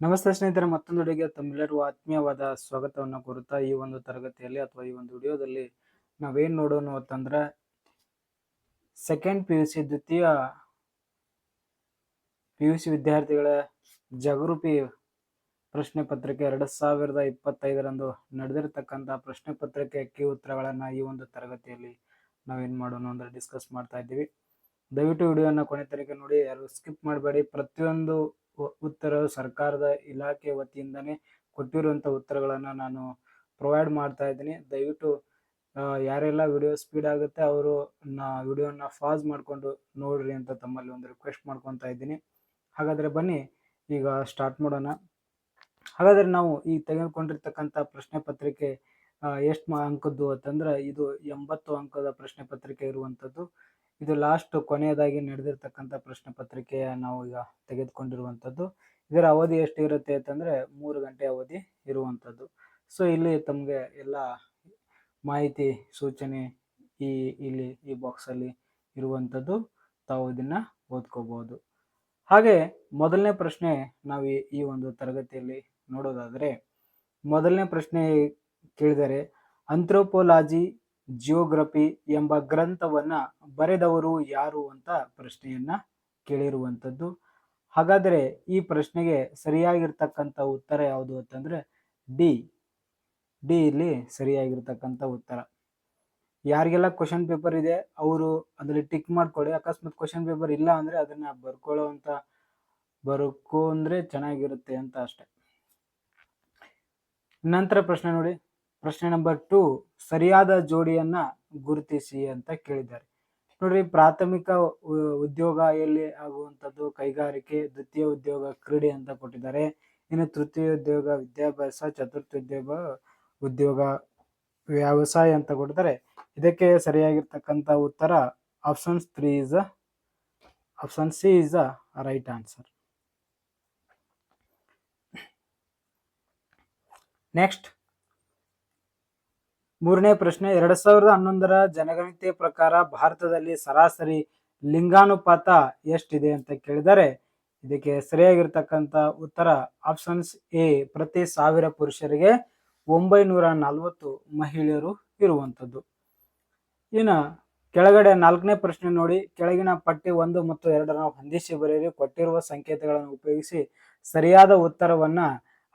ನಮಸ್ತೆ ಸ್ನೇಹಿತರೆ, ಮತ್ತೊಂದು ವಿಡಿಯೋಗೆ ತಮ್ಮೆಲ್ಲರಿಗೂ ಆತ್ಮೀಯವಾದ ಸ್ವಾಗತವನ್ನು ಕೋರುತ್ತಾ ಈ ಒಂದು ತರಗತಿಯಲ್ಲಿ ಅಥವಾ ಈ ಒಂದು ವಿಡಿಯೋದಲ್ಲಿ ನಾವೇನು ನೋಡೋಣ ಅಂತಂದ್ರೆ ಸೆಕೆಂಡ್ ಪಿ ಯು ಸಿ ದ್ವಿತೀಯ ಪಿ ಯು ಸಿ ವಿದ್ಯಾರ್ಥಿಗಳ ಜಾಗೃತಿ ಪ್ರಶ್ನೆ ಪತ್ರಿಕೆ ಎರಡು ಸಾವಿರದ ಇಪ್ಪತ್ತೈದರಂದು ನಡೆದಿರತಕ್ಕಂಥ ಪ್ರಶ್ನೆ ಪತ್ರಿಕೆ ಕೀ ಉತ್ತರಗಳನ್ನ ಈ ಒಂದು ತರಗತಿಯಲ್ಲಿ ನಾವೇನ್ ಮಾಡೋಣ ಅಂದ್ರೆ ಡಿಸ್ಕಸ್ ಮಾಡ್ತಾ ಇದ್ದೀವಿ. ದಯವಿಟ್ಟು ವಿಡಿಯೋನ ಕೊನೆ ತನಕ ನೋಡಿ, ಯಾರು ಸ್ಕಿಪ್ ಮಾಡಬೇಡಿ. ಪ್ರತಿಯೊಂದು ಉ- ಉತ್ತರವು ಸರ್ಕಾರದ ಇಲಾಖೆ ವತಿಯಿಂದನೇ ಕೊಟ್ಟಿರುವಂಥ ಉತ್ತರಗಳನ್ನು ನಾನು ಪ್ರೊವೈಡ್ ಮಾಡ್ತಾ ಇದ್ದೀನಿ. ದಯವಿಟ್ಟು ಯಾರೆಲ್ಲ ವಿಡಿಯೋ ಸ್ಪೀಡ್ ಆಗುತ್ತೆ ಅವರು ನಾ ವಿಡಿಯೋನ ಫಾಸ್ ಮಾಡಿಕೊಂಡು ನೋಡ್ರಿ ಅಂತ ತಮ್ಮಲ್ಲಿ ಒಂದು ರಿಕ್ವೆಸ್ಟ್ ಮಾಡ್ಕೊತಾ ಇದ್ದೀನಿ. ಹಾಗಾದರೆ ಬನ್ನಿ, ಈಗ ಸ್ಟಾರ್ಟ್ ಮಾಡೋಣ. ಹಾಗಾದರೆ ನಾವು ಈಗ ತೆಗೆದುಕೊಂಡಿರ್ತಕ್ಕಂಥ ಪ್ರಶ್ನೆ ಪತ್ರಿಕೆ ಎಷ್ಟು ಅಂಕದ್ದು ಅಂತಂದ್ರೆ ಇದು ಎಂಬತ್ತು ಅಂಕದ ಪ್ರಶ್ನೆ ಪತ್ರಿಕೆ ಇರುವಂಥದ್ದು. ಇದು ಲಾಸ್ಟ್ ಕೊನೆಯದಾಗಿ ನಡೆದಿರ್ತಕ್ಕಂಥ ಪ್ರಶ್ನೆ ಪತ್ರಿಕೆಯ ನಾವು ಈಗ ತೆಗೆದುಕೊಂಡಿರುವಂಥದ್ದು. ಇದರ ಅವಧಿ ಎಷ್ಟು ಇರುತ್ತೆ ಅಂತಂದ್ರೆ ಮೂರು ಗಂಟೆ ಅವಧಿ ಇರುವಂಥದ್ದು. ಸೊ ಇಲ್ಲಿ ತಮಗೆ ಎಲ್ಲ ಮಾಹಿತಿ, ಸೂಚನೆ ಈ, ಇಲ್ಲಿ ಈ ಬಾಕ್ಸಲ್ಲಿ ಇರುವಂಥದ್ದು. ತಾವು ಇದನ್ನು ಓದ್ಕೋಬಹುದು. ಹಾಗೆ ಮೊದಲನೇ ಪ್ರಶ್ನೆ ನಾವು ಈ- ಒಂದು ತರಗತಿಯಲ್ಲಿ ನೋಡೋದಾದರೆ, ಮೊದಲನೇ ಪ್ರಶ್ನೆ ಕೇಳಿದರೆ ಅಂಥ್ರೋಪೋಲಾಜಿ ಜಿಯೋಗ್ರಫಿ ಎಂಬ ಗ್ರಂಥವನ್ನ ಬರೆದವರು ಯಾರು ಅಂತ ಪ್ರಶ್ನೆಯನ್ನ ಕೇಳಿರುವಂಥದ್ದು. ಹಾಗಾದರೆ ಈ ಪ್ರಶ್ನೆಗೆ ಸರಿಯಾಗಿರ್ತಕ್ಕಂಥ ಉತ್ತರ ಯಾವುದು ಅಂತಂದ್ರೆ ಡಿ. ಡಿ ಇಲ್ಲಿ ಸರಿಯಾಗಿರ್ತಕ್ಕಂಥ ಉತ್ತರ. ಯಾರಿಗೆಲ್ಲ ಕ್ವಶನ್ ಪೇಪರ್ ಇದೆ, ಅವರು ಅದರಲ್ಲಿ ಟಿಕ್ ಮಾಡ್ಕೊಳ್ಳಿ ಅಕಸ್ಮಾತ್ ಕ್ವಶನ್ ಪೇಪರ್ ಇಲ್ಲ ಅಂದ್ರೆ ಅದನ್ನ ಬರ್ಕೊಳ್ಳೋ ಅಂತ ಬರ್ಕೋ ಅಂದ್ರೆ ಚೆನ್ನಾಗಿರುತ್ತೆ ಅಂತ ಅಷ್ಟೆ. ನಂತರ ಪ್ರಶ್ನೆ ನೋಡಿ. ಪ್ರಶ್ನೆ ನಂಬರ್ ಟು, ಸರಿಯಾದ ಜೋಡಿಯನ್ನ ಗುರುತಿಸಿ ಅಂತ ಕೇಳಿದ್ದಾರೆ. ನೋಡ್ರಿ, ಪ್ರಾಥಮಿಕ ಉದ್ಯೋಗ ಎಲ್ಲಿ ಆಗುವಂಥದ್ದು? ಕೈಗಾರಿಕೆ, ದ್ವಿತೀಯ ಉದ್ಯೋಗ, ಕ್ರೀಡೆ ಅಂತ ಕೊಟ್ಟಿದ್ದಾರೆ. ಇನ್ನು ತೃತೀಯ ಉದ್ಯೋಗ, ವಿದ್ಯಾಭ್ಯಾಸ, ಚತುರ್ಥ ಉದ್ಯೋಗ ಉದ್ಯೋಗ, ವ್ಯವಸಾಯ ಅಂತ ಕೊಟ್ಟಿದ್ದಾರೆ. ಇದಕ್ಕೆ ಸರಿಯಾಗಿರ್ತಕ್ಕಂಥ ಉತ್ತರ option three is option C is a right answer next ಮೂರನೇ ಪ್ರಶ್ನೆ, ಎರಡ್ ಸಾವಿರದ ಹನ್ನೊಂದರ ಜನಗಣತಿ ಪ್ರಕಾರ ಭಾರತದಲ್ಲಿ ಸರಾಸರಿ ಲಿಂಗಾನುಪಾತ ಎಷ್ಟಿದೆ ಅಂತ ಕೇಳಿದರೆ, ಇದಕ್ಕೆ ಸರಿಯಾಗಿರ್ತಕ್ಕಂಥ ಉತ್ತರ ಆಪ್ಷನ್ಸ್ ಎ, ಪ್ರತಿ ಸಾವಿರ ಪುರುಷರಿಗೆ ಒಂಬೈನೂರ ನಲವತ್ತು ಮಹಿಳೆಯರು ಇರುವಂಥದ್ದು. ಇನ್ನು ಕೆಳಗಡೆ ನಾಲ್ಕನೇ ಪ್ರಶ್ನೆ ನೋಡಿ, ಕೆಳಗಿನ ಪಟ್ಟಿ ಒಂದು ಮತ್ತು ಎರಡನ್ನು ಹೊಂದಿಸಿ ಬರೆಯಿರಿ, ಕೊಟ್ಟಿರುವ ಸಂಕೇತಗಳನ್ನು ಉಪಯೋಗಿಸಿ ಸರಿಯಾದ ಉತ್ತರವನ್ನು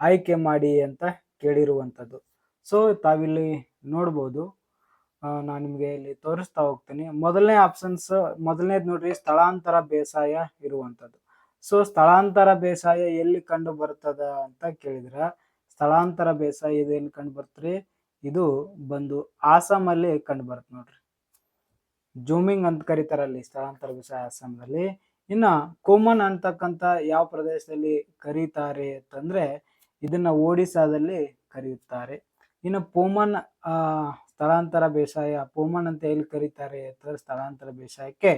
ಆಯ್ಕೆ ಮಾಡಿ ಅಂತ ಕೇಳಿರುವಂಥದ್ದು. ಸೊ ತಾವಿಲ್ಲಿ ನೋಡ್ಬೋದು. ನಾನು ನಿಮಗೆ ಇಲ್ಲಿ ತೋರಿಸ್ತಾ ಹೋಗ್ತೀನಿ. ಮೊದಲನೇ ಆಪ್ಷನ್ಸ್ ಮೊದಲನೇದು ನೋಡ್ರಿ, ಸ್ಥಳಾಂತರ ಬೇಸಾಯ ಇರುವಂಥದ್ದು. ಸೊ ಸ್ಥಳಾಂತರ ಬೇಸಾಯ ಎಲ್ಲಿ ಕಂಡು ಬರ್ತದ ಅಂತ ಕೇಳಿದ್ರ. ಸ್ಥಳಾಂತರ ಬೇಸಾಯ ಇದು ಎಲ್ಲಿ ಕಂಡು ಬರ್ತ್ರಿ ಇದು ಬಂದು ಆಸಾಮಲ್ಲಿ ಕಂಡು ಬರುತ್ತೆ ನೋಡ್ರಿ. ಜೂಮಿಂಗ್ ಅಂತ ಕರೀತಾರಲ್ಲಿ ಸ್ಥಳಾಂತರ ಬೇಸಾಯ ಆಸಾಮದಲ್ಲಿ. ಇನ್ನ ಕೋಮನ್ ಅಂತಕ್ಕಂಥ ಯಾವ ಪ್ರದೇಶದಲ್ಲಿ ಕರೀತಾರೆ ಅಂತಂದ್ರೆ, ಇದನ್ನ ಒಡಿಸ್ಸಾದಲ್ಲಿ ಕರೆಯುತ್ತಾರೆ ಇನ್ನು ಪೋಮನ್ ಸ್ಥಳಾಂತರ ಬೇಸಾಯ, ಪೋಮನ್ ಅಂತ ಎಲ್ಲಿ ಕರೀತಾರೆ ಸ್ಥಳಾಂತರ ಬೇಸಾಯಕ್ಕೆ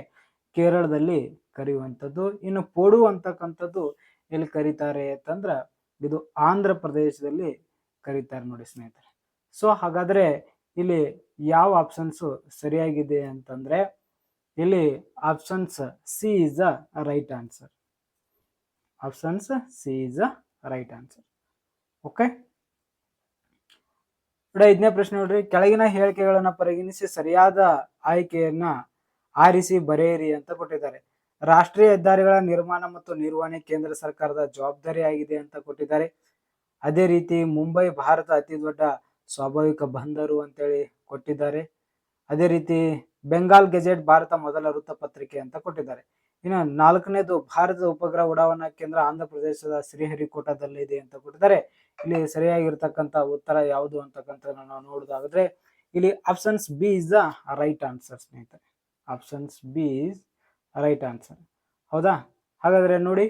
ಕೇರಳದಲ್ಲಿ ಕರೆಯುವಂಥದ್ದು. ಇನ್ನು ಪೋಡು ಅಂತಕ್ಕಂಥದ್ದು ಎಲ್ಲಿ ಕರೀತಾರೆ ಅಂತಂದ್ರೆ ಇದು ಆಂಧ್ರ ಪ್ರದೇಶದಲ್ಲಿ ಕರೀತಾರೆ ನೋಡಿ ಸ್ನೇಹಿತರೆ. ಸೊ ಹಾಗಾದ್ರೆ ಇಲ್ಲಿ ಯಾವ ಆಪ್ಷನ್ಸ್ ಸರಿಯಾಗಿದೆ ಅಂತಂದ್ರೆ ಇಲ್ಲಿ options C is a right answer options C is a right answer okay ನೋಡಿ ಐದನೇ ಪ್ರಶ್ನೆ ನೋಡ್ರಿ, ಕೆಳಗಿನ ಹೇಳಿಕೆಗಳನ್ನ ಪರಿಗಣಿಸಿ ಸರಿಯಾದ ಆಯ್ಕೆಯನ್ನ ಆರಿಸಿ ಬರೆಯಿರಿ ಅಂತ ಕೊಟ್ಟಿದ್ದಾರೆ. ರಾಷ್ಟ್ರೀಯ ಹೆದ್ದಾರಿಗಳ ನಿರ್ಮಾಣ ಮತ್ತು ನಿರ್ವಹಣೆ ಕೇಂದ್ರ ಸರ್ಕಾರದ ಜವಾಬ್ದಾರಿಯಾಗಿದೆ ಅಂತ ಕೊಟ್ಟಿದ್ದಾರೆ. ಅದೇ ರೀತಿ ಮುಂಬೈ ಭಾರತ ಅತಿ ದೊಡ್ಡ ಸ್ವಾಭಾವಿಕ ಬಂದರು ಅಂತೇಳಿ ಕೊಟ್ಟಿದ್ದಾರೆ. ಅದೇ ರೀತಿ ಬೆಂಗಾಲ್ ಗೆಜೆಟ್ ಭಾರತ ಮೊದಲ ವೃತ್ತಪತ್ರಿಕೆ ಅಂತ ಕೊಟ್ಟಿದ್ದಾರೆ. ಇನ್ನು ನಾಲ್ಕನೇದು, ಭಾರತದ ಉಪಗ್ರಹ ಉಡಾವಣಾ ಕೇಂದ್ರ ಆಂಧ್ರ ಪ್ರದೇಶದ ಶ್ರೀಹರಿಕೋಟದಲ್ಲಿದೆ ಅಂತ ಕೊಟ್ಟಿದ್ದಾರೆ. ಇಲ್ಲಿ ಸರಿಯಾಗಿರ್ತಕ್ಕಂಥ ಉತ್ತರ ಯಾವುದು ಅಂತಕ್ಕಂಥದ್ದನ್ನು ನಾವು ನೋಡೋದಾದ್ರೆ, ಇಲ್ಲಿ options B is the right answer ಸ್ನೇಹಿತರೆ. Options B is right answer ಹೌದಾ? ಹಾಗಾದ್ರೆ ನೋಡಿ,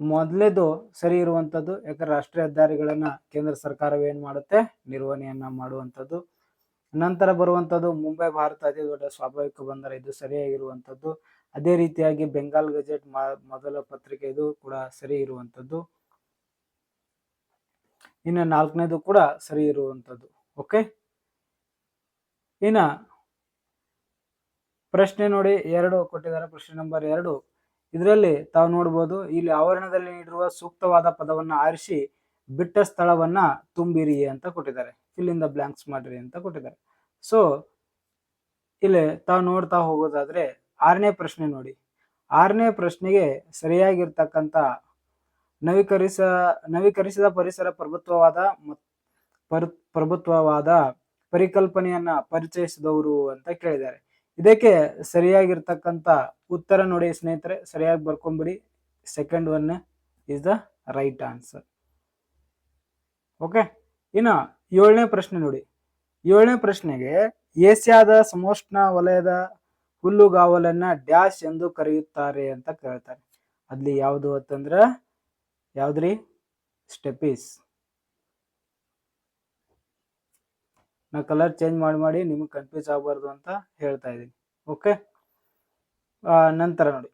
ಮೊದಲೇದು ಸರಿ ಇರುವಂಥದ್ದು, ಯಾಕಂದ್ರೆ ರಾಷ್ಟ್ರೀಯ ಹೆದ್ದಾರಿಗಳನ್ನ ಕೇಂದ್ರ ಸರ್ಕಾರವೇ ಏನ್ ಮಾಡುತ್ತೆ? ನಿರ್ವಹಣೆಯನ್ನು ಮಾಡುವಂಥದ್ದು. ನಂತರ ಬರುವಂಥದ್ದು ಮುಂಬೈ ಭಾರತ ಅತಿ ದೊಡ್ಡ ಸ್ವಾಭಾವಿಕ ಬಂದರ ಇದು ಸರಿಯಾಗಿರುವಂಥದ್ದು. ಅದೇ ರೀತಿಯಾಗಿ ಬೆಂಗಾಲ್ ಗಜೆಟ್ ಮೊದಲ ಪತ್ರಿಕೆ ಇದು ಕೂಡ ಸರಿ ಇರುವಂಥದ್ದು. ಇನ್ನು ನಾಲ್ಕನೇದು ಕೂಡ ಸರಿ ಇರುವಂಥದ್ದು ಓಕೆ ಇನ್ನ ಪ್ರಶ್ನೆ ನೋಡಿ, ಎರಡು ಕೊಟ್ಟಿದ್ದಾರೆ, ಪ್ರಶ್ನೆ ನಂಬರ್ ಎರಡು. ಇದರಲ್ಲಿ ತಾವು ನೋಡ್ಬೋದು, ಇಲ್ಲಿ ಆವರಣದಲ್ಲಿ ನೀಡಿರುವ ಸೂಕ್ತವಾದ ಪದವನ್ನ ಆರಿಸಿ, ಬಿಟ್ಟ ಸ್ಥಳವನ್ನ ತುಂಬಿರಿ ಅಂತ ಕೊಟ್ಟಿದ್ದಾರೆ. ಇಲ್ಲಿಂದ ಬ್ಲಾಂಕ್ಸ್ ಮಾಡಿರಿ ಅಂತ ಕೊಟ್ಟಿದ್ದಾರೆ. ಸೊ ಇಲ್ಲಿ ತಾವು ನೋಡ್ತಾ ಹೋಗೋದಾದ್ರೆ, ಆರನೇ ಪ್ರಶ್ನೆ ನೋಡಿ. ಆರನೇ ಪ್ರಶ್ನೆಗೆ ಸರಿಯಾಗಿರ್ತಕ್ಕಂಥ ನವೀಕರಿಸ, ನವೀಕರಿಸಿದ ಪರಿಸರ ಪ್ರಭುತ್ವವಾದ ಪ್ರಭುತ್ವವಾದ ಪರಿಕಲ್ಪನೆಯನ್ನ ಪರಿಚಯಿಸಿದವರು ಅಂತ ಕೇಳಿದ್ದಾರೆ. ಇದಕ್ಕೆ ಸರಿಯಾಗಿರ್ತಕ್ಕಂತ ಉತ್ತರ ನೋಡಿ ಸ್ನೇಹಿತರೆ, ಸರಿಯಾಗಿ ಬರ್ಕೊಂಬಿಡಿ. Second one is the right answer okay ಇನ್ನು ಏಳನೇ ಪ್ರಶ್ನೆ ನೋಡಿ. ಏಳನೇ ಪ್ರಶ್ನೆಗೆ, ಏಷ್ಯಾದ ಸಮೋಷ್ಣ ವಲಯದ ಹುಲ್ಲುಗಾವಲನ್ನ ಡ್ಯಾಶ್ ಎಂದು ಕರೆಯುತ್ತಾರೆ ಅಂತ ಕೇಳ್ತಾರೆ. ಅಲ್ಲಿ ಯಾವುದು ಅಂತಂದ್ರ ಯಾವ್ದ್ರಿ? ಸ್ಟೆಪೀಸ್ ನಾ ಕಲರ್ ಚೇಂಜ್ ಮಾಡಿ ಮಾಡಿ ನಿಮಗೆ ಕನ್ಫ್ಯೂಸ್ ಆಗಬಾರ್ದು ಅಂತ ಹೇಳ್ತಾ ಇದ್ದೀನಿ ಓಕೆ ನಂತರ ನೋಡಿ.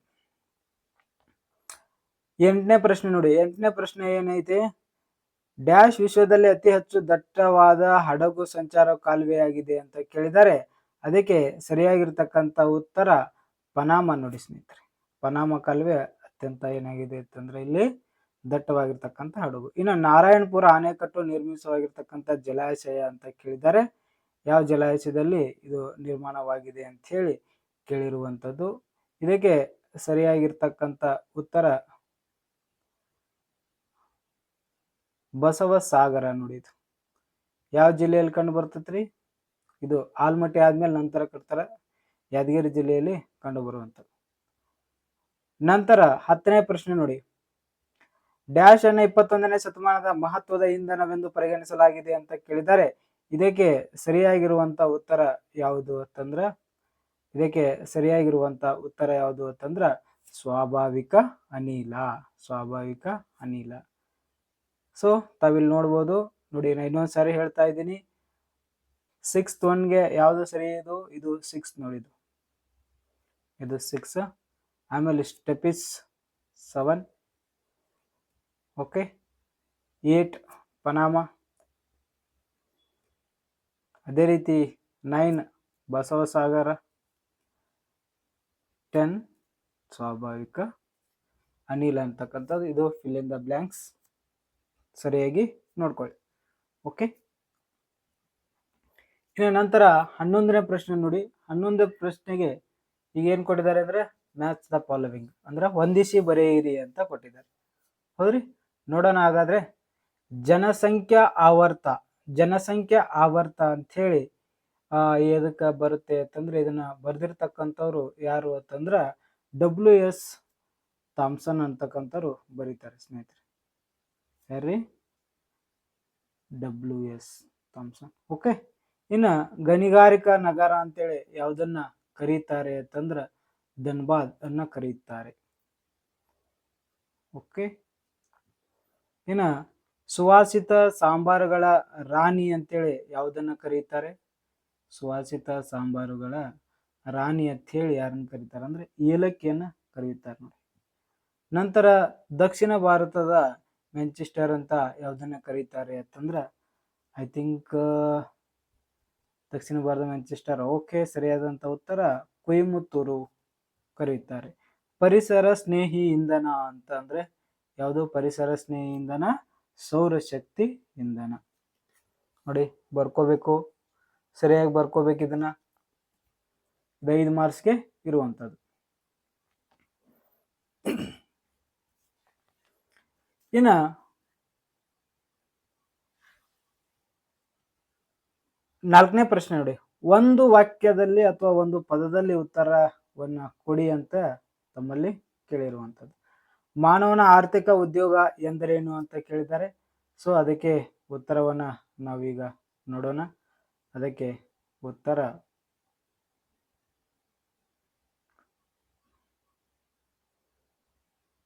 ಎಂಟನೇ ಪ್ರಶ್ನೆ ನೋಡಿ. ಎಂಟನೇ ಪ್ರಶ್ನೆ ಏನೈತೆ? ಡ್ಯಾಶ್ ವಿಶ್ವದಲ್ಲಿ ಅತಿ ಹೆಚ್ಚು ದಟ್ಟವಾದ ಹಡಗು ಸಂಚಾರ ಕಾಲುವೆಯಾಗಿದೆ ಅಂತ ಕೇಳಿದರೆ. ಅದಕ್ಕೆ ಸರಿಯಾಗಿರ್ತಕ್ಕಂಥ ಉತ್ತರ, ಪನಾಮ ನೋಡಿ ಸ್ನೇಹಿತರೆ. ಪನಾಮ ಕಾಲುವೆ ಅತ್ಯಂತ ಏನಾಗಿದೆ ಅಂತಂದ್ರೆ ಇಲ್ಲಿ ದಟ್ಟವಾಗಿರ್ತಕ್ಕಂಥ ಹಡಗು. ಇನ್ನು ನಾರಾಯಣಪುರ ಆಣೆಕಟ್ಟು ನಿರ್ಮಿಸವಾಗಿರ್ತಕ್ಕಂಥ ಜಲಾಶಯ ಅಂತ ಕೇಳಿದ್ದಾರೆ ಯಾವ ಜಲಾಶಯದಲ್ಲಿ ಇದು ನಿರ್ಮಾಣವಾಗಿದೆ ಅಂತ ಹೇಳಿ ಕೇಳಿರುವಂಥದ್ದು. ಇದಕ್ಕೆ ಸರಿಯಾಗಿರ್ತಕ್ಕಂಥ ಉತ್ತರ ಬಸವ ಸಾಗರ ನುಡಿದು. ಯಾವ ಜಿಲ್ಲೆಯಲ್ಲಿ ಕಂಡು ಬರ್ತೈತ್ರಿ? ಇದು ಆಲ್ಮಟ್ಟಿ ಆದ್ಮೇಲೆ ನಂತರ ಕಟ್ತಾರೆ. ಯಾದಗಿರಿ ಜಿಲ್ಲೆಯಲ್ಲಿ ಕಂಡು ಬರುವಂಥದ್ದು. ನಂತರ ಹತ್ತನೇ ಪ್ರಶ್ನೆ ನೋಡಿ. ಡ್ಯಾಶ್ ಅನ್ನು ಇಪ್ಪತ್ತೊಂದನೇ ಶತಮಾನದ ಮಹತ್ವದ ಇಂಧನವೆಂದು ಪರಿಗಣಿಸಲಾಗಿದೆ ಅಂತ ಕೇಳಿದರೆ ಇದಕ್ಕೆ ಸರಿಯಾಗಿರುವಂತ ಉತ್ತರ ಯಾವುದು ಅಂತಂದ್ರ, ಇದಕ್ಕೆ ಸರಿಯಾಗಿರುವಂತ ಉತ್ತರ ಯಾವುದು ಅಂತಂದ್ರ ಸ್ವಾಭಾವಿಕ ಅನಿಲ ಸ್ವಾಭಾವಿಕ ಅನಿಲ. ಸೊ ತಾವಿಲ್ಲಿ ನೋಡ್ಬೋದು, ನೋಡಿ ನಾನು ಇನ್ನೊಂದು ಸಾರಿ ಹೇಳ್ತಾ ಇದ್ದೀನಿ. ಸಿಕ್ಸ್ತ್ ಒನ್ಗೆ ಯಾವುದು ಸರಿ ಇದು? ಇದು ಸಿಕ್ಸ್ ನೋಡಿದು ಇದು. ಸಿಕ್ಸ್ ಆಮೇಲೆ step is seven okay eight Panama. ಅದೇ ರೀತಿ ನೈನ್ ಬಸವಸಾಗರ. ಟೆನ್ ಸ್ವಾಭಾವಿಕ ಅನಿಲ ಅಂತಕ್ಕಂಥದ್ದು. ಇದು ಫಿಲ್ ಇನ್ ದ ಬ್ಲ್ಯಾಂಕ್ಸ್ ಸರಿಯಾಗಿ ನೋಡ್ಕೊಳ್ಳಿ. ಓಕೆ. ಇನ್ನು ನಂತರ ಹನ್ನೊಂದನೇ ಪ್ರಶ್ನೆ ನೋಡಿ. ಹನ್ನೊಂದನೇ ಪ್ರಶ್ನೆಗೆ ಈಗ ಏನು ಕೊಟ್ಟಿದ್ದಾರೆ ಅಂದರೆ ಮ್ಯಾಚ್ ದ ಫಾಲೋವಿಂಗ್. ಅಂದ್ರೆ ಹೊಂದಿಸಿ ಬರೆಯಿರಿ ಅಂತ ಕೊಟ್ಟಿದ್ದಾರೆ. ಹೌದ್ರಿ? ನೋಡೋಣ ಹಾಗಾದ್ರೆ ಜನಸಂಖ್ಯಾ ಆವರ್ತ ಜನಸಂಖ್ಯಾ ಆವರ್ತ ಅಂಥೇಳಿ, ಆ, ಎದಕ್ಕೆ ಬರುತ್ತೆ ಅಂತಂದ್ರೆ ಇದನ್ನ ಬರ್ದಿರ್ತಕ್ಕಂಥವ್ರು ಯಾರು ಅಂತಂದ್ರ ಡಬ್ಲ್ಯೂ ಎಸ್ ಥಾಮ್ಸನ್ ಅಂತಕ್ಕಂಥವ್ರು ಬರೀತಾರೆ ಸ್ನೇಹಿತರೆ. ಸರಿ ಡಬ್ಲ್ಯೂ ಎಸ್ ಥಾಮ್ಸನ್ ಓಕೆ ಇನ್ನ ಗಣಿಗಾರಿಕಾ ನಗರ ಅಂತೇಳಿ ಯಾವುದನ್ನ ಕರೀತಾರೆ ಅಂತಂದ್ರ ಧನ್ಬಾದ್ ಅನ್ನ ಕರೀತಾರೆ. ಓಕೆ ಇನ್ನ ಸುವಾಸಿತ ಸಾಂಬಾರುಗಳ ರಾಣಿ ಅಂತೇಳಿ ಯಾವುದನ್ನ ಕರೀತಾರೆ? ಸುವಾಸಿತ ಸಾಂಬಾರುಗಳ ರಾಣಿ ಅಂತೇಳಿ ಯಾರನ್ನ ಕರೀತಾರೆ? ಅಂದ್ರೆ ಏಲಕ್ಕಿಯನ್ನ ಕರೀತಾರೆ ನೋಡಿ. ನಂತರ ದಕ್ಷಿಣ ಭಾರತದ ಮ್ಯಾಂಚೆಸ್ಟರ್ ಅಂತ ಯಾವುದನ್ನ ಕರೀತಾರೆ ಅಂತಂದ್ರೆ I think Dakshina Bharat Manchester, okay, ಸರಿಯಾದಂತ ಉತ್ತರ ಕೊಯಮತ್ತೂರು ಕರೀತಾರೆ. ಪರಿಸರ ಸ್ನೇಹಿ ಇಂಧನ ಅಂತ ಅಂದ್ರೆ ಯಾವುದು ಪರಿಸರ ಸ್ನೇಹಿ ಇಂಧನ ಸೌರಶಕ್ತಿ ಇಂಧನ ನೋಡಿ, ಬರ್ಕೋಬೇಕು. ಸರಿಯಾಗಿ ಬರ್ಕೋಬೇಕು ಇದನ್ನ. ಇದು ಐದು ಮಾರ್ಕ್ಸ್ಗೆ ಇರುವಂಥದ್ದು. ಇನ್ನ ನಾಲ್ಕನೇ ಪ್ರಶ್ನೆ ನೋಡಿ. ಒಂದು ವಾಕ್ಯದಲ್ಲಿ ಅಥವಾ ಒಂದು ಪದದಲ್ಲಿ ಉತ್ತರವನ್ನು ಕೊಡಿ ಅಂತ ತಮ್ಮಲ್ಲಿ ಕೇಳಿರುವಂಥದ್ದು. ಮಾನವನ ಆರ್ಥಿಕ ಉದ್ಯೋಗ ಎಂದರೇನು ಅಂತ ಕೇಳಿದ್ದಾರೆ. ಸೊ ಅದಕ್ಕೆ ಉತ್ತರವನ್ನ ನಾವೀಗ ನೋಡೋಣ. ಅದಕ್ಕೆ ಉತ್ತರ.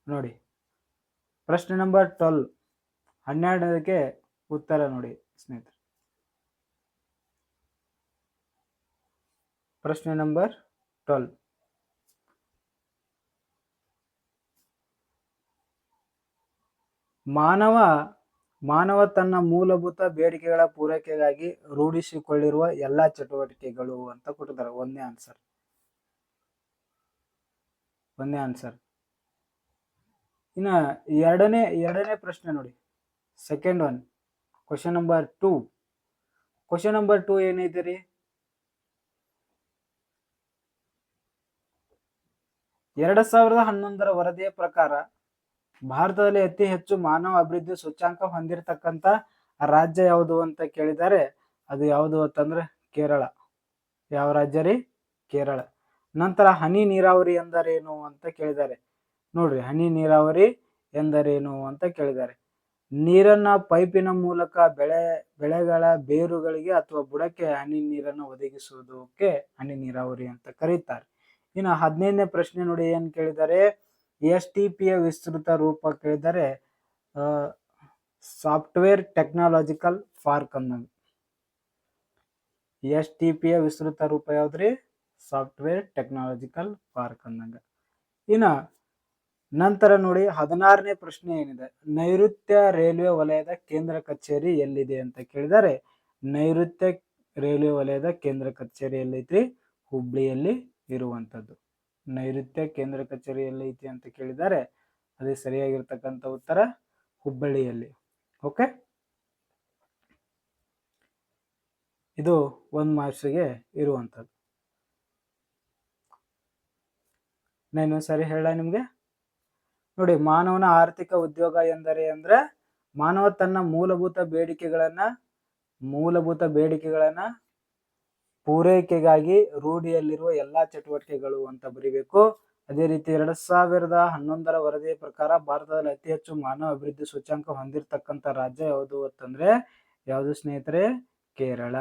ನೋಡಿ, ಪ್ರಶ್ನೆ ನಂಬರ್ ಟ್ವೆಲ್ ಹನ್ನೆರಡಕ್ಕೆ ಉತ್ತರ ನೋಡಿ, ಸ್ನೇಹಿತರೆ. ಪ್ರಶ್ನೆ ನಂಬರ್ ಟ್ವೆಲ್ ಮಾನವ ಮಾನವ ತನ್ನ ಮೂಲಭೂತ ಬೇಡಿಕೆಗಳ ಪೂರೈಕೆಗಾಗಿ ರೂಢಿಸಿಕೊಳ್ಳಿರುವ ಎಲ್ಲಾ ಚಟುವಟಿಕೆಗಳು ಅಂತ ಕೊಟ್ಟಿದ್ದಾರೆ. ಒಂದೇ ಆನ್ಸರ್ ಒಂದೇ ಆನ್ಸರ್ ಇನ್ನ ಎರಡನೇ ಎರಡನೇ ಪ್ರಶ್ನೆ ನೋಡಿ. Second one question number two question number two ಏನೈತೆ ರೀ ಎರಡ್ ಸಾವಿರದ ಹನ್ನೊಂದರ ವರದಿಯ ಪ್ರಕಾರ ಭಾರತದಲ್ಲಿ ಅತಿ ಹೆಚ್ಚು ಮಾನವ ಅಭಿವೃದ್ಧಿ ಸೂಚ್ಯಾಂಕ ಹೊಂದಿರತಕ್ಕಂತ ರಾಜ್ಯ ಯಾವುದು ಅಂತ ಕೇಳಿದ್ದಾರೆ ಅದು ಯಾವುದು ಅಂತಂದ್ರೆ ಕೇರಳ. ಯಾವ ರಾಜ್ಯ ರೀ? ಕೇರಳ. ನಂತರ ಹನಿ ನೀರಾವರಿ ಎಂದರೇನು ಅಂತ ಕೇಳಿದ್ದಾರೆ ನೋಡ್ರಿ ಹನಿ ನೀರಾವರಿ ಎಂದರೇನು ಅಂತ ಕೇಳಿದ್ದಾರೆ ನೀರನ್ನ ಪೈಪಿನ ಮೂಲಕ ಬೆಳೆ, ಬೆಳೆಗಳ ಬೇರುಗಳಿಗೆ ಅಥವಾ ಬುಡಕ್ಕೆ ಹನಿ ನೀರನ್ನು ಒದಗಿಸುವುದಕ್ಕೆ ಹನಿ ನೀರಾವರಿ ಅಂತ ಕರೀತಾರೆ. ಇನ್ನು ಹದಿನೈದನೇ ಪ್ರಶ್ನೆ ನೋಡಿ ಏನ್ ಕೇಳಿದ್ದಾರೆ ಎಸ್ ಟಿ ಪಿಯ ವಿಸ್ತೃತ ರೂಪ ಕೇಳಿದರೆ ಸಾಫ್ಟ್ವೇರ್ ಟೆಕ್ನಾಲಜಿಕಲ್ ಪಾರ್ಕ್ ಅಂದಂಗ ಎಸ್ ಟಿ ಪಿಯ ವಿಸ್ತೃತ ರೂಪ ಯಾವ್ದ್ರಿ? ಸಾಫ್ಟ್ವೇರ್ ಟೆಕ್ನಾಲಜಿಕಲ್ ಪಾರ್ಕ್ ಅಂದಂಗ ಇನ್ನ ನಂತರ ನೋಡಿ ಹದಿನಾರನೇ ಪ್ರಶ್ನೆ ಏನಿದೆ? ನೈಋತ್ಯ ರೈಲ್ವೆ ವಲಯದ ಕೇಂದ್ರ ಕಚೇರಿ ಎಲ್ಲಿದೆ ಅಂತ ಕೇಳಿದರೆ, ನೈಋತ್ಯ ರೈಲ್ವೆ ವಲಯದ ಕೇಂದ್ರ ಕಚೇರಿ ಎಲ್ಲೈತ್ರಿ? ಹುಬ್ಳಿಯಲ್ಲಿ ಇರುವಂತದ್ದು ನೈಋತ್ಯ ಕೇಂದ್ರ ಕಚೇರಿ ಐತಿ ಅಂತ ಕೇಳಿದ್ದಾರೆ. ಅದೇ ಸರಿಯಾಗಿರ್ತಕ್ಕಂಥ ಉತ್ತರ ಹುಬ್ಬಳ್ಳಿಯಲ್ಲಿ. ಓಕೆ ಇದು ಒಂದು ಮಾರ್ಕ್ಸಿಗೆ ಇರುವಂಥದ್ದು. ನಾನು ಸರಿ ಹೇಳ ನಿಮಗೆ? ನೋಡಿ, ಮಾನವನ ಆರ್ಥಿಕ ಉದ್ಯೋಗ ಎಂದರೆ ಅಂದ್ರೆ ಮಾನವ ತನ್ನ ಮೂಲಭೂತ ಬೇಡಿಕೆಗಳನ್ನ ಮೂಲಭೂತ ಬೇಡಿಕೆಗಳನ್ನ ಪೂರೈಕೆಗಾಗಿ ರೂಢಿಯಲ್ಲಿರುವ ಎಲ್ಲಾ ಚಟುವಟಿಕೆಗಳು ಅಂತ ಬರಿಬೇಕು. ಅದೇ ರೀತಿ ಎರಡ್ ಸಾವಿರದ ಹನ್ನೊಂದರ ವರದಿಯ ಪ್ರಕಾರ ಭಾರತದಲ್ಲಿ ಅತಿ ಹೆಚ್ಚು ಮಾನವ ಅಭಿವೃದ್ಧಿ ಸೂಚ್ಯಾಂಕ ಹೊಂದಿರತಕ್ಕಂತ ರಾಜ್ಯ ಯಾವುದು ಅಂತಂದ್ರೆ ಯಾವುದು ಸ್ನೇಹಿತರೆ? ಕೇರಳ.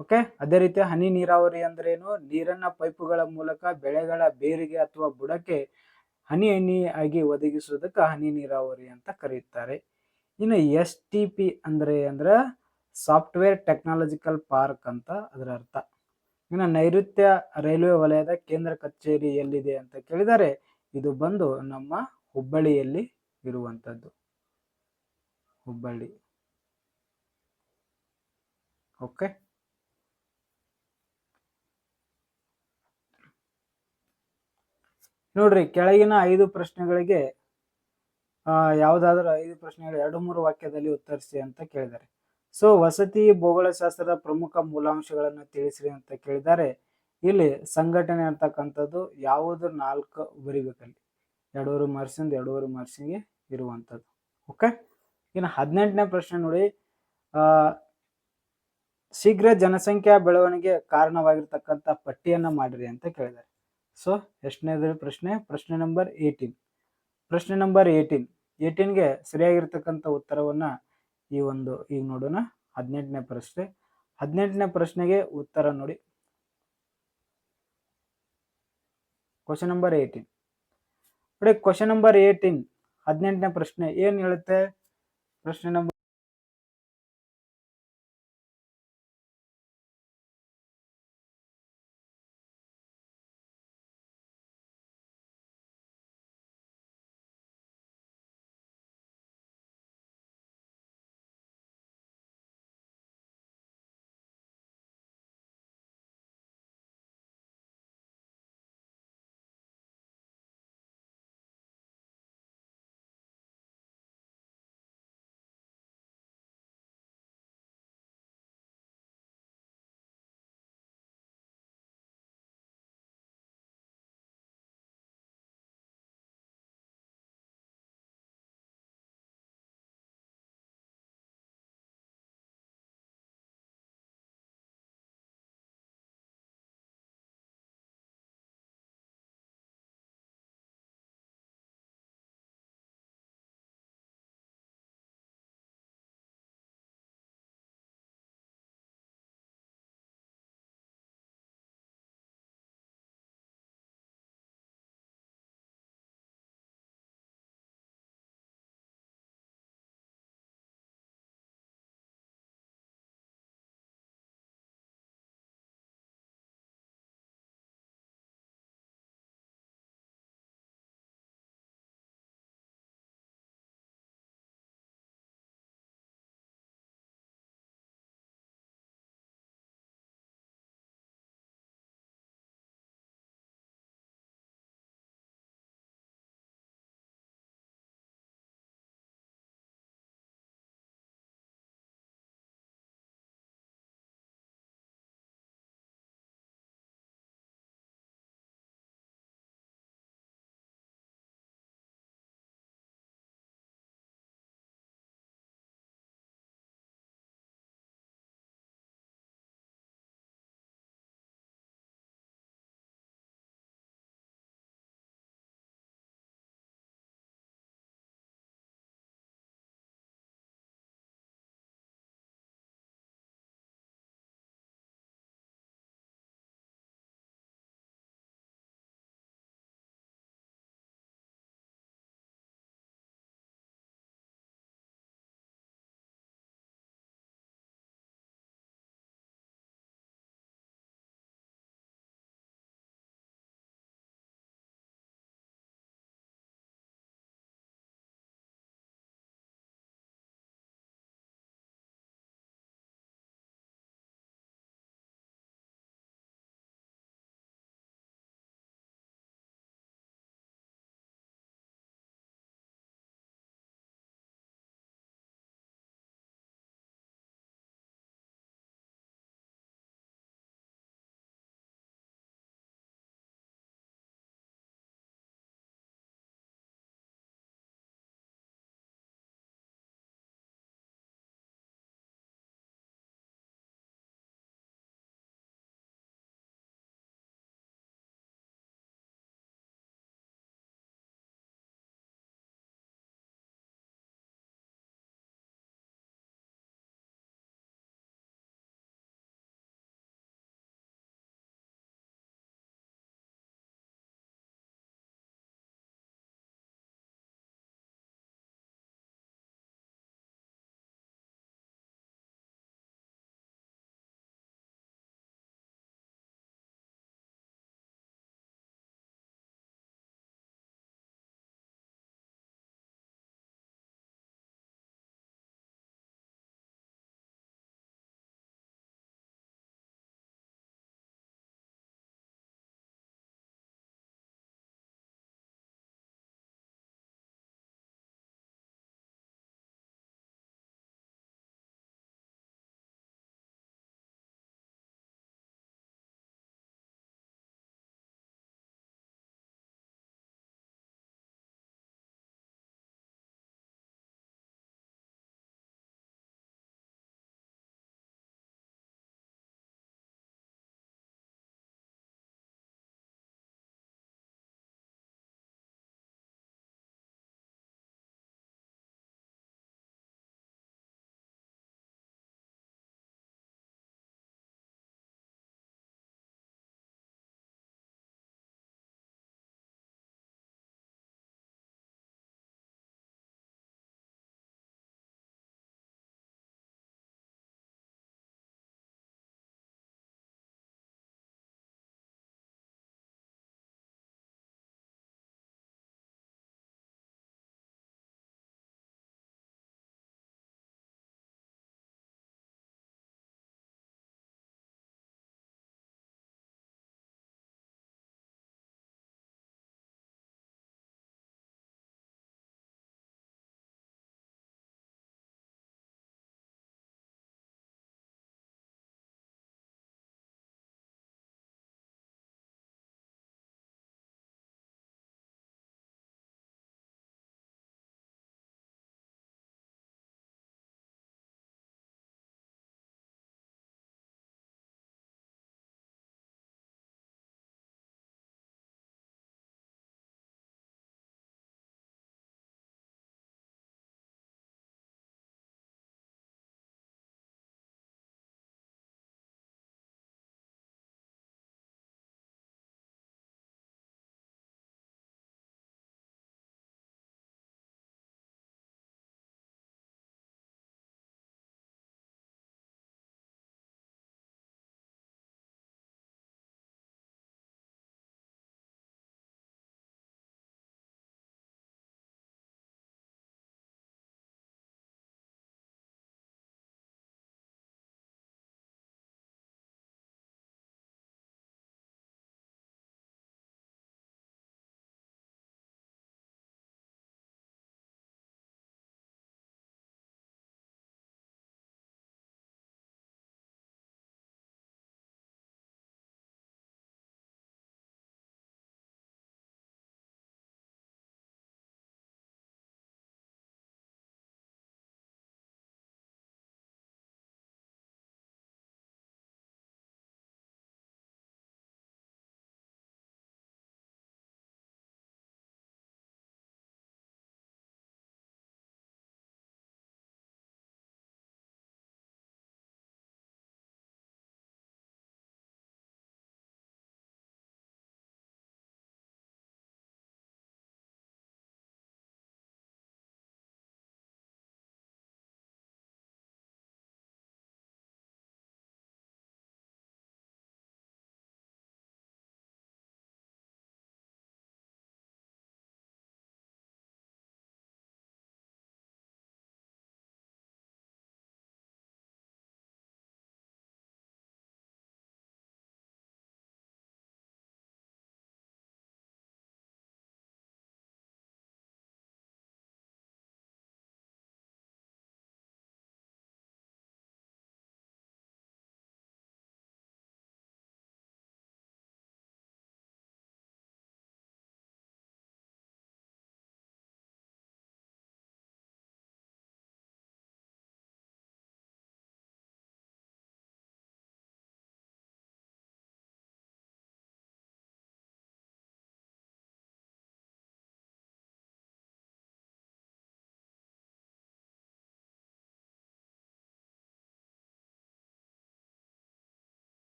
ಓಕೆ? ಅದೇ ರೀತಿ ಹನಿ ನೀರಾವರಿ ಅಂದ್ರೇನು? ನೀರನ್ನ ಪೈಪುಗಳ ಮೂಲಕ ಬೆಳೆಗಳ ಬೇರಿಗೆ ಅಥವಾ ಬುಡಕ್ಕೆ ಹನಿ ಹನಿ ಆಗಿ ಒದಗಿಸುವುದಕ್ಕೆ ಹನಿ ನೀರಾವರಿ ಅಂತ ಕರೆಯುತ್ತಾರೆ. ಇನ್ನು ಎಸ್ ಟಿ ಪಿ ಅಂದ್ರೆ ಅಂದ್ರೆ ಸಾಫ್ಟ್ವೇರ್ ಟೆಕ್ನಾಲಜಿಕಲ್ ಪಾರ್ಕ್ ಅಂತ ಅದರ ಅರ್ಥ. ಇನ್ನು ನೈಋತ್ಯ ರೈಲ್ವೆ ವಲಯದ ಕೇಂದ್ರ ಕಚೇರಿ ಎಲ್ಲಿದೆ ಅಂತ ಕೇಳಿದರೆ ಇದು ಬಂದು ನಮ್ಮ ಹುಬ್ಬಳ್ಳಿಯಲ್ಲಿ ಇರುವಂತದ್ದು ಹುಬ್ಬಳ್ಳಿ. ಓಕೆ. ನೋಡ್ರಿ ಕೆಳಗಿನ ಐದು ಪ್ರಶ್ನೆಗಳಿಗೆ ಯಾವ್ದಾದ್ರು ಐದು ಪ್ರಶ್ನೆಗಳು ಎರಡು ಮೂರು ವಾಕ್ಯದಲ್ಲಿ ಉತ್ತರಿಸಿ ಅಂತ ಕೇಳಿದ್ದಾರೆ. ಸೊ ವಸತಿ ಭೂಗೋಳಶಾಸ್ತ್ರದ ಪ್ರಮುಖ ಮೂಲಾಂಶಗಳನ್ನು ತಿಳಿಸ್ರಿ ಅಂತ ಕೇಳಿದ್ದಾರೆ. ಇಲ್ಲಿ ಸಂಘಟನೆ ಅಂತಕ್ಕಂಥದ್ದು ಯಾವುದು ನಾಲ್ಕು ಬರಿಬೇಕಲ್ಲಿ ಎರಡೂವರೆ ಮಾರ್ಕ್ಸಿಂದ ಎರಡೂವರೆ ಮಾರ್ಕ್ಸಿಗೆ ಇರುವಂಥದ್ದು. ಓಕೆ? ಇನ್ನು ಹದಿನೆಂಟನೇ ಪ್ರಶ್ನೆ ನೋಡಿ. ಶೀಘ್ರ ಜನಸಂಖ್ಯಾ ಬೆಳವಣಿಗೆ ಕಾರಣವಾಗಿರ್ತಕ್ಕಂಥ ಪಟ್ಟಿಯನ್ನು ಮಾಡಿರಿ ಅಂತ ಕೇಳಿದ್ದಾರೆ. ಸೊ, ಎಷ್ಟನೇದು ಪ್ರಶ್ನೆ? ಪ್ರಶ್ನೆ ನಂಬರ್ ಏಯ್ಟೀನ್. ಪ್ರಶ್ನೆ ನಂಬರ್ ಏಯ್ಟೀನ್. ಏಯ್ಟೀನ್ಗೆ ಸರಿಯಾಗಿರ್ತಕ್ಕಂಥ ಉತ್ತರವನ್ನ ಈ ಒಂದು, ಈಗ ನೋಡೋಣ. ಹದಿನೆಂಟನೇ ಪ್ರಶ್ನೆ. ಹದಿನೆಂಟನೇ ಪ್ರಶ್ನೆಗೆ ಉತ್ತರ ನೋಡಿ. ಕ್ವಶನ್ ನಂಬರ್ ಏಯ್ಟೀನ್ ನೋಡಿ ಕ್ವಶನ್ ನಂಬರ್ ಏಯ್ಟೀನ್ ಹದಿನೆಂಟನೇ ಪ್ರಶ್ನೆ ಏನ್ ಹೇಳುತ್ತೆ? ಪ್ರಶ್ನೆ ನಂಬರ್